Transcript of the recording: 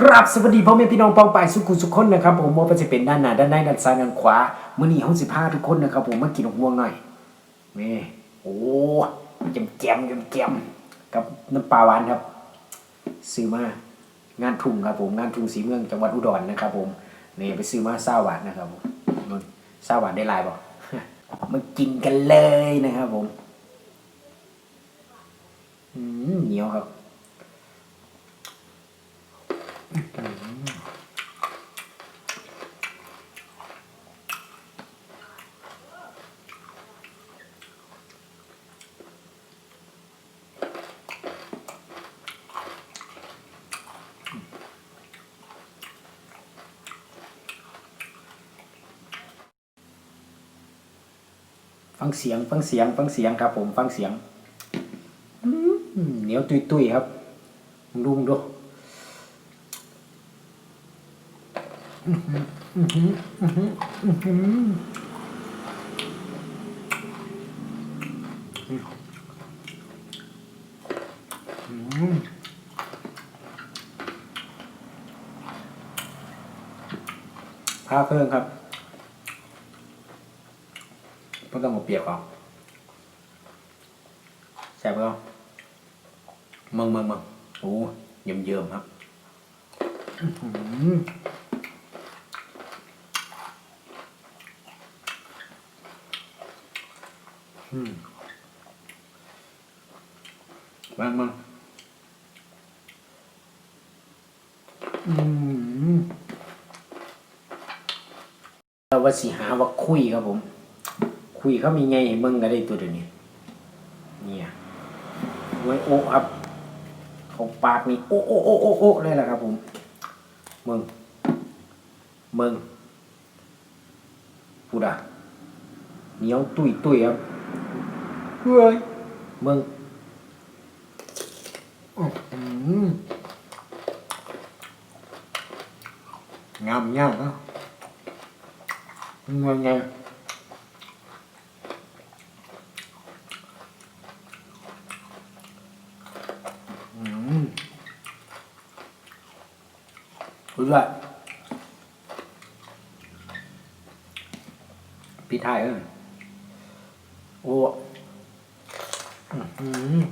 ครับสวัสดีพ่อแม่พี่น้องปองปายสุขุมสุขคนนะครับผมว่าจะเป็นด้านหน้าด้านในด้านซ้ายด้านขวามื่อนี้ห้องสิบห้าทุกคนนะครับผมมากินหกม่วงหน่อยนี่โอ้แจมแจมแจมแจมกับน้ำปลาหวานครับ ซื้อมางานทุ่งครับผมงานทุ่งสีเมืองจังหวัดอุดรนะครับ ผมนี่ไปซื้อมาซาหวานนะครับผมนนซาหวานได้ลายบ่มากินกันเลยนะครับผมอืมเหนียวครับ ฟังเสียงฟังเสียงฟังเสียงครับ ผมฟังเสียงเหนียวตุยตุยครับมึงดูมึงดูอื้อหืออื้อหืออื้อหืออื้อหืออืมพาเพิ่งครับ ไม่ต้องมาเปียกหรอกแซ่บก็มึงมึงมึงโอ้เยิ้มเยิ้มๆครับอื้อหืออืมมึงมึงอืมเราว่าสิหาว่าคุยครับผม คุยเขามีไงมึงก็ได้ตัวเดียวนี้เนี่ยไว้โอะครับของปากนี่โอะโอะโอะโอะโอะเลยแหละครับผมมึงมึงพูดอะเหนียวตุยตุยครับเฮ้ยมึงอื้อหืองามเงามเนะงามงาม รู้ด้วยพี่ไทยเออโอ้อืม